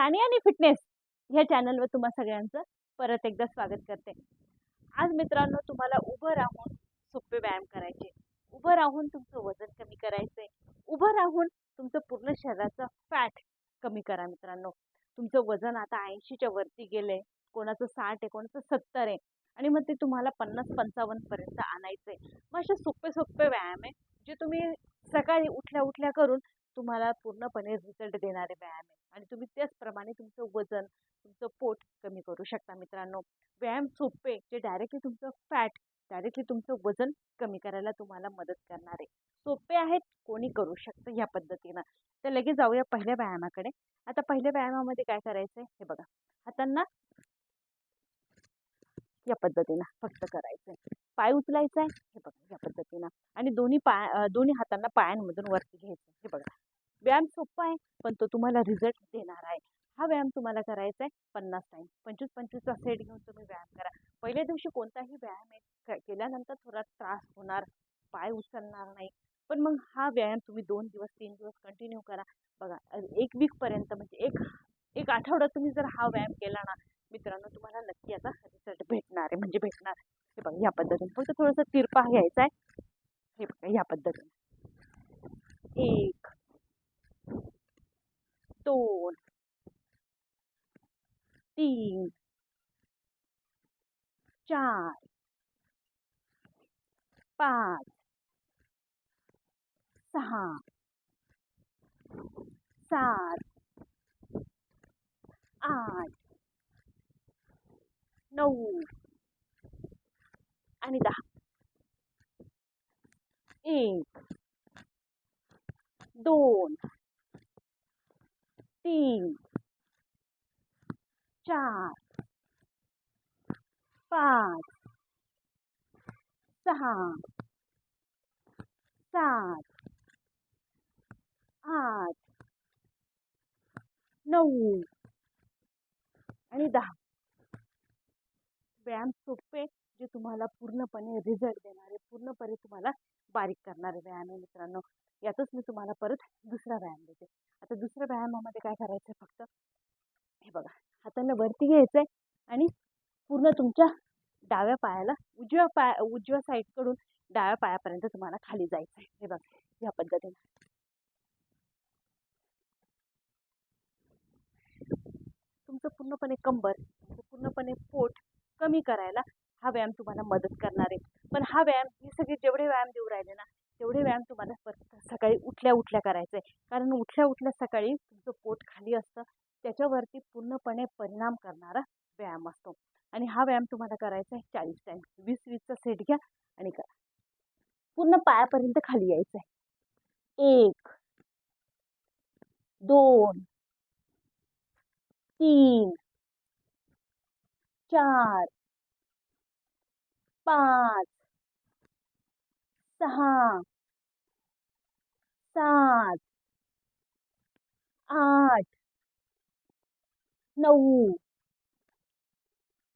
प्राणी आणि फिटनेस ह्या चॅनलवर तुम्हा सगळ्यांचं परत एकदा स्वागत करते. आज मित्रांनो तुम्हाला उभं राहून सोपे व्यायाम करायचे. उभं राहून तुमचं वजन कमी करायचंय. उभं राहून तुमचं पूर्ण शरीराचं फॅट कमी करा मित्रांनो. तुमचं वजन आता ऐंशीच्या वरती गेलंय. कोणाचं साठ आहे कोणाचं सत्तर आहे. आणि मग ते तुम्हाला पन्नास पंचावन्न पर्यंत आणायचंय. मग असे सोपे सोपे व्यायाम आहे जे तुम्ही सकाळी उठल्या उठल्या करून तुम्हाला पूर्णपणे रिझल्ट देणारे व्यायाम आहे. आणि तुम्ही त्याचप्रमाणे तुमचं वजन तुमचं पोट कमी करू शकता मित्रांनो. व्यायाम सोपे जे डायरेक्टली तुमचं फॅट डायरेक्टली तुमचं वजन कमी करायला तुम्हाला मदत करणारे सोपे आहेत कोणी करू शकतं ह्या पद्धतीनं. तर लगेच जाऊया पहिल्या व्यायामाकडे. आता पहिल्या व्यायामामध्ये काय करायचं आहे हे बघा. हातांना या पद्धतीनं फक्त करायचं आहे पाय उचलायचा आहे हे बघा या पद्धतीनं. आणि दोन्ही पाय दोन्ही हातांना पायांमधून वरती घ्यायचं हे बघा. व्यायाम सोपा आहे पण तो तुम्हाला रिझल्ट देणार आहे. हा व्यायाम तुम्हाला करायचा आहे पन्नास टाईम पंचवीस पंचवीसचा सेट घेऊन तुम्ही व्यायाम करा. पहिल्या दिवशी कोणताही व्यायाम आहे क- केल्यानंतर थोडा त्रास होणार पाय उचलणार नाही. पण मग हा व्यायाम तुम्ही दोन दिवस तीन दिवस कंटिन्यू करा. बघा एक वीकपर्यंत म्हणजे एक एक आठवडा तुम्ही जर हा व्यायाम केला ना मित्रांनो तुम्हाला नक्की याचा रिझल्ट भेटणार आहे. म्हणजे भेटणार. हे बघा या पद्धतीने. फक्त थोडंसं तिरपा घ्यायचा आहे. हे बघा या पद्धतीने. एक दोन तीन चार पाच सहा सात No. I need that. ink. Dawn. Five. Sahan. Sad. Odd. No. I need व्यायाम सोपे जे तुम्हाला पूर्णपणे रिझल्ट देणारे पूर्णपणे तुम्हाला बारीक करणारे व्यायाम आहे मित्रांनो. यातच मी तुम्हाला परत दुसरा व्यायाम देते. आता दुसऱ्या व्यायामामध्ये काय करायचं आहे फक्त? हे बघा. हातांना वरती घ्यायचं आहे आणि पूर्ण तुमच्या डाव्या पायाला उजव्या पाया उजव्या साईडकडून डाव्या पायापर्यंत तुम्हाला खाली जायचं आहे हे बघा या पद्धतीने. तुमचं पूर्णपणे कंबर पूर्णपणे पोट कमी करायला हा व्यायाम तुम्हाला मदत करणार आहे. पण हा व्यायाम हे सगळे जेवढे व्यायाम देऊ राहिले ना तेवढे व्यायाम तुम्हाला परत सकाळी उठल्या उठल्या करायचं आहे कारण उठल्या उठल्या सकाळी तुमचं पोट खाली असतं त्याच्यावरती पूर्णपणे परिणाम करणारा व्यायाम असतो. आणि हा व्यायाम तुम्हाला करायचा आहे चाळीस टाईम वीस वीसचा सेट घ्या आणि करा. पूर्ण पायापर्यंत खाली यायचं आहे. एक दोन तीन चार, पाच सहा सात, आठ नऊ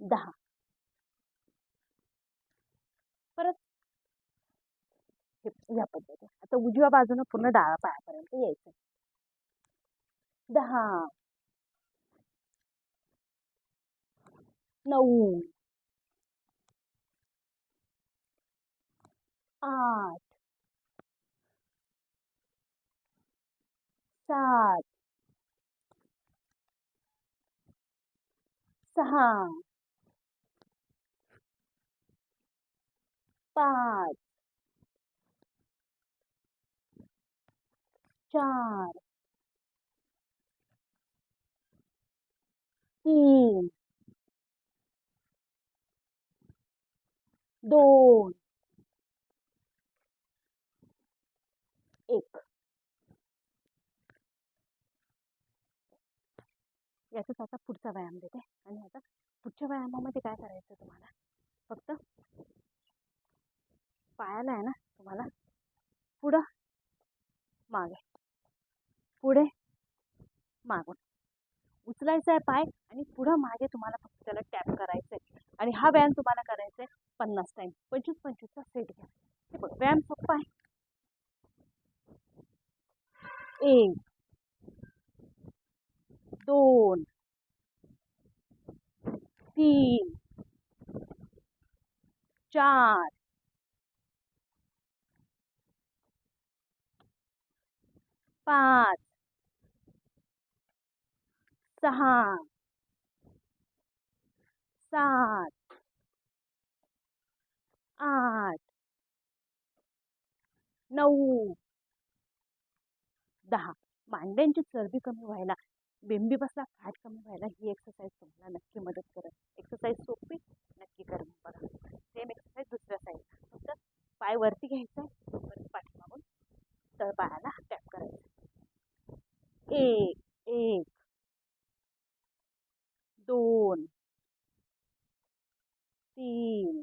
दहा। परत या पद्धतीने आता उजव्या बाजूनं पूर्ण डाव्या पायापर्यंत यायचं दहा नऊ आठ सात सहा पाच चार तीन दोन. एक. याचाच आता पुढचा व्यायाम देते. आणि आता पुढच्या व्यायामामध्ये काय करायचं तुम्हाला? फक्त पायाला आहे ना तुम्हाला पुढं मागे. पुढे मागून. उचलायचा आहे पाय आणि पुढं मागे तुम्हाला फक्त त्याला टॅप करायचं आहे आणि हा व्यायाम तुम्हाला करायचा आहे पन्नास टाईम पंचवीस पंचवीसचा सेट घ्या. हे बघ व्यायाम सोपा आहे. एक दोन तीन चार पाच सहा सात आठ. नऊ. दहा. मांड्यांची चरबी कमी व्हायला बेंबी बसला फॅट कमी व्हायला ही एक्सरसाइज तुम्हाला नक्की मदत करेल एक्सरसाइज सोपी नक्की करून बघा. सेम एक्सरसाइज दुसऱ्या साईड फक्त पाय वरती घ्यायचे आहे परत पाठीमागून तळपायाला टॅप करायचं एक एक दोन तीन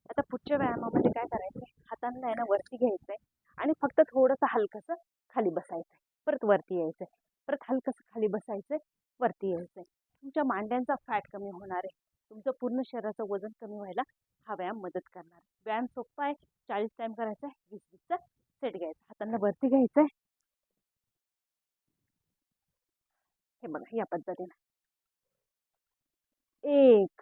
आता पुढच्या व्यायामामध्ये काय करायचं आहे हातांना आहे ना वरती घ्यायचं आहे आणि फक्त थोडंसं हलकंसं खाली बसायचं आहे परत वरती यायचं आहे परत हलकंसं खाली बसायचं आहे वरती यायचं आहे तुमच्या मांड्यांचा फॅट कमी होणार आहे. तुमचं पूर्ण शरीराचं वजन कमी व्हायला हा व्यायाम मदत करणार. व्यायाम सोपा आहे. चाळीस टाईम करायचा आहे वीस वीसचा सेट घ्यायचा. हातांना वरती घ्यायचं आहे हे बघा या पद्धतीनं. एक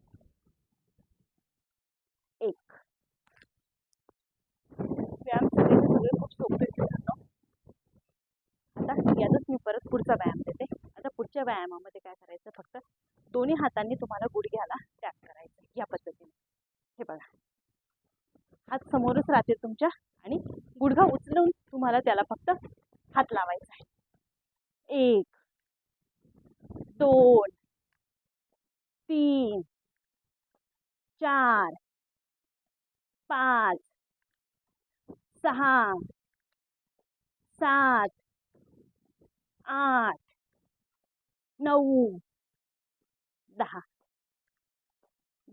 पुढचा व्यायाम देते आता पुढच्या व्यायामामध्ये काय करायचं? फक्त दोन्ही हातांनी तुम्हाला गुडघ्याला टॅप करायचं या पद्धतीने. हे बघा. हात समोरच राहते तुमच्या आणि गुडघा उचलून तुम्हाला त्याला फक्त हात लावायचा आहे. एक दोन तीन चार पाच सहा सात आठ, नऊ, दहा.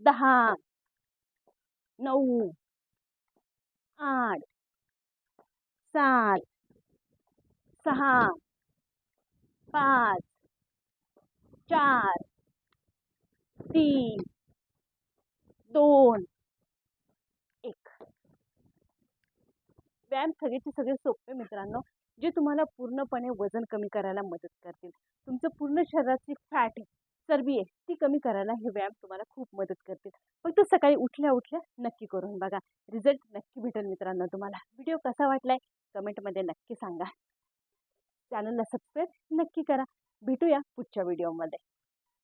दहा, नऊ, आठ, सात, सहा, पाच, चार, तीन, दोन, एक. व्यायाम सगळेचे सगळे सोपे मित्रांनो. जे तुम्हाला पूर्णपणे वजन कमी करायला मदत करतील. तुमचं पूर्ण शरीराची फॅट चरबी आहे ती कमी करायला हे व्यायाम तुम्हाला खूप मदत करतील. फक्त सकाळी उठल्या उठल्या नक्की करून बघा. रिझल्ट नक्की भेटेल मित्रांनो तुम्हाला. व्हिडिओ कसा वाटलाय? कमेंटमध्ये नक्की सांगा. चॅनलला सबस्क्राईब नक्की करा. भेटूया पुढच्या व्हिडिओमध्ये.